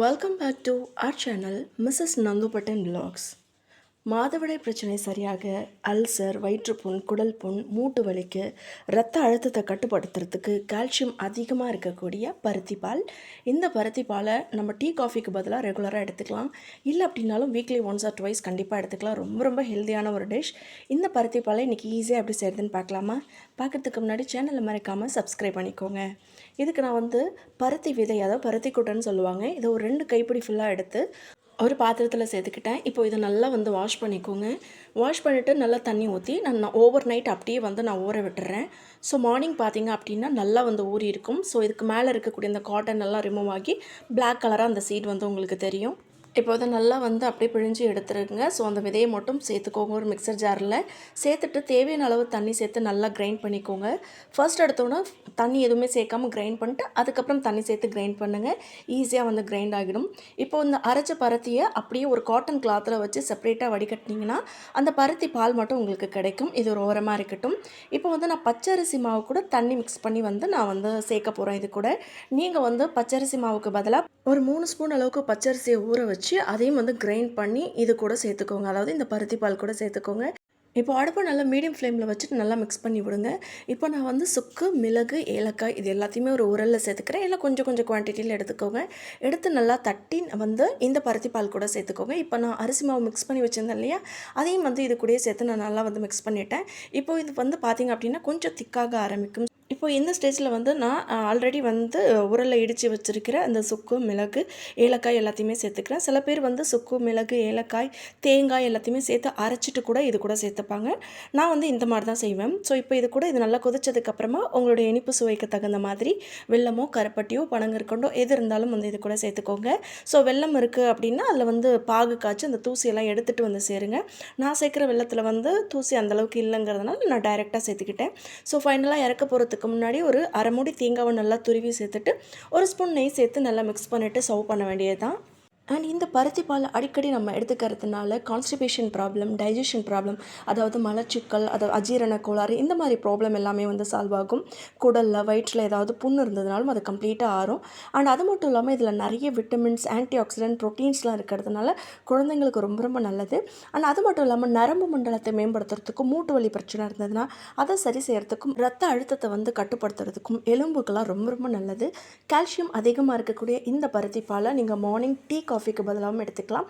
Welcome back to our channel Mrs Nandhupattan vlogs மாதவிடாய் பிரச்சனை சரியாக அல்சர் வயிற்றுப்புண் குடல் புண் மூட்டு வலிக்கு இரத்த அழுத்தத்தை கட்டுப்படுத்துறதுக்கு கால்சியம் அதிகமாக இருக்கக்கூடிய பருத்தி பால் இந்த பருத்தி பாலை நம்ம டீ காஃபிக்கு பதிலாக ரெகுலராக எடுத்துக்கலாம். இல்லை அப்படின்னாலும் வீக்லி ஒன்ஸ் ஆர் டுவைஸ் கண்டிப்பாக எடுத்துக்கலாம். ரொம்ப ரொம்ப ஹெல்த்தியான ஒரு டிஷ் இந்த பருத்தி பாலை இன்றைக்கி ஈஸியாக எப்படி செய்கிறதுன்னு பார்க்கலாமா? பார்க்குறதுக்கு முன்னாடி சேனலை மறக்காமல் சப்ஸ்கிரைப் பண்ணிக்கோங்க. இதுக்கு நான் வந்து பருத்தி விதை அதாவது பருத்தி குட்டைன்னு சொல்லுவாங்க. இதை ஒரு ரெண்டு கைப்பிடி ஃபுல்லாக எடுத்து ஒரு பாத்திரத்தில் சேர்த்துக்கிட்டேன். இப்போ இதை நல்லா வந்து வாஷ் பண்ணிக்கோங்க. வாஷ் பண்ணிவிட்டு நல்லா தண்ணி ஊற்றி நான் ஓவர் நைட் அப்படியே வந்து நான் ஊற விட்டுறேன். ஸோ மார்னிங் பார்த்தீங்க அப்படின்னா நல்லா வந்து ஊறி இருக்கும் ஸோ இதுக்கு மேலே இருக்கக்கூடிய இந்த காட்டன் எல்லாம் ரிமூவ் ஆகி பிளாக் கலராக அந்த சீட் வந்து உங்களுக்கு தெரியும். இப்போ வந்து நல்லா வந்து அப்படியே பிழிஞ்சு எடுத்துருங்க ஸோ அந்த விதையை மட்டும் சேர்த்துக்கோங்க. ஒரு மிக்சர் ஜாரில் சேர்த்துட்டு தேவையான அளவு தண்ணி சேர்த்து நல்லா கிரைண்ட் பண்ணிக்கோங்க. ஃபர்ஸ்ட் எடுத்தோன்னே தண்ணி எதுவுமே சேர்க்காம கிரைண்ட் பண்ணிட்டு அதுக்கப்புறம் தண்ணி சேர்த்து கிரைண்ட் பண்ணுங்கள் ஈஸியாக வந்து கிரைண்ட் ஆகிடும். இப்போ இந்த அரைச்ச பருத்தியை அப்படியே ஒரு காட்டன் கிளாத்தில் வச்சு செப்பரேட்டாக வடிகட்டினீங்கன்னா அந்த பருத்தி பால் மட்டும் உங்களுக்கு கிடைக்கும். இது ஒரு ஓரமாக இருக்கட்டும். இப்போ வந்து நான் பச்சரிசி மாவு கூட தண்ணி மிக்ஸ் பண்ணி வந்து நான் வந்து சேர்க்க போகிறேன் இது கூட நீங்கள் வந்து பச்சரிசி மாவுக்கு பதிலாக ஒரு மூணு ஸ்பூன் அளவுக்கு பச்சரிசியை ஊற வச்சு வச்சு அதையும் வந்து கிரைண்ட் பண்ணி இது கூட சேர்த்துக்கோங்க. அதாவது இந்த பருத்தி பால் கூட சேர்த்துக்கோங்க. இப்போ அடுப்பை நல்லா மீடியம் ஃப்ளேமில் வச்சுட்டு நல்லா மிக்ஸ் பண்ணி விடுங்க. இப்போ நான் வந்து சுக்கு மிளகு ஏலக்காய் இது எல்லாத்தையுமே ஒரு உரலில் சேர்த்துக்கிறேன். இல்லை கொஞ்சம் கொஞ்சம் குவான்டிட்டியில் எடுத்துக்கோங்க. எடுத்து நல்லா தட்டி வந்து இந்த பருத்தி பால் கூட சேர்த்துக்கோங்க. இப்போ நான் அரிசி மாவு மிக்ஸ் பண்ணி வச்சுருந்தேன் இல்லையா? அதையும் வந்து இது கூடயே சேர்த்து நான் நல்லா வந்து மிக்ஸ் பண்ணிட்டேன். இப்போ இது வந்து பார்த்திங்க அப்படின்னா கொஞ்சம் திக்காக ஆரம்பிக்கும். இப்போ இந்த ஸ்டேஜில் வந்து நான் ஆல்ரெடி வந்து உரலில் இடித்து வச்சுருக்கிற அந்த சுக்கு மிளகு ஏலக்காய் எல்லாத்தையுமே சேர்த்துக்கிறேன். சில பேர் வந்து சுக்கு மிளகு ஏலக்காய் தேங்காய் எல்லாத்தையுமே சேர்த்து அரைச்சிட்டு கூட இது கூட சேர்த்துப்பாங்க. நான் வந்து இந்த மாதிரி தான் செய்வேன். ஸோ இப்போ இது கூட இது நல்லா கொதிச்சதுக்கப்புறமா உங்களுடைய இனிப்பு சுவைக்கு தகுந்த மாதிரி வெல்லமோ கருப்பட்டியோ பனங்கற்கண்டோ எது இருந்தாலும் வந்து இது கூட சேர்த்துக்கோங்க. ஸோ வெல்லம் இருக்குது அப்படின்னா அதில் வந்து பாகு காய்ச்சி அந்த தூசியெல்லாம் எடுத்துகிட்டு வந்து சேருங்க. நான் சேர்க்குற வெள்ளத்தில் வந்து தூசி அந்தளவுக்கு இல்லைங்கிறதுனால நான் டைரெக்டாக சேர்த்துக்கிட்டேன். ஸோ ஃபைனலாக இறக்க போகிறதுக்கு முன்னாடி ஒரு அரை மூடி தேங்காவை நல்லா துருவி சேர்த்துட்டு ஒரு ஸ்பூன் நெய் சேர்த்து நல்லா மிக்ஸ் பண்ணிவிட்டு சர்வ் பண்ண வேண்டியது தான் அண்ட் இந்த பருத்தி பால் அடிக்கடி நம்ம எடுத்துக்கிறதுனால கான்ஸ்டிபேஷன் ப்ராப்ளம் டைஜஷன் ப்ராப்ளம் அதாவது மலச்சிக்கல் அதாவது அஜீரண கோளாறு இந்த மாதிரி ப்ராப்ளம் எல்லாமே வந்து சால்வ் ஆகும். குடலில் வயிற்றில் ஏதாவது புண்ணு இருந்ததுனாலும் அது கம்ப்ளீட்டாக ஆறும். அண்ட் அது மட்டும் இல்லாமல் இதில் நிறைய விட்டமின்ஸ் ஆன்டி ஆக்சிடென்ட் ப்ரோட்டீன்ஸ்லாம் இருக்கிறதுனால குழந்தைங்களுக்கு ரொம்ப ரொம்ப நல்லது. அண்ட் அது மட்டும் இல்லாமல் நரம்பு மண்டலத்தை மேம்படுத்துறதுக்கும் மூட்டு வலி பிரச்சனை இருந்ததுன்னா அதை சரி செய்யறதுக்கும் ரத்த அழுத்தத்தை வந்து கட்டுப்படுத்துறதுக்கும் எலும்புக்கெல்லாம் ரொம்ப ரொம்ப நல்லது. கால்சியம் அதிகமாக இருக்கக்கூடிய இந்த பருத்தி பாலை நீங்கள் மார்னிங் டீ காஃபிக்கு பதிலாகவும் எடுத்துக்கலாம்.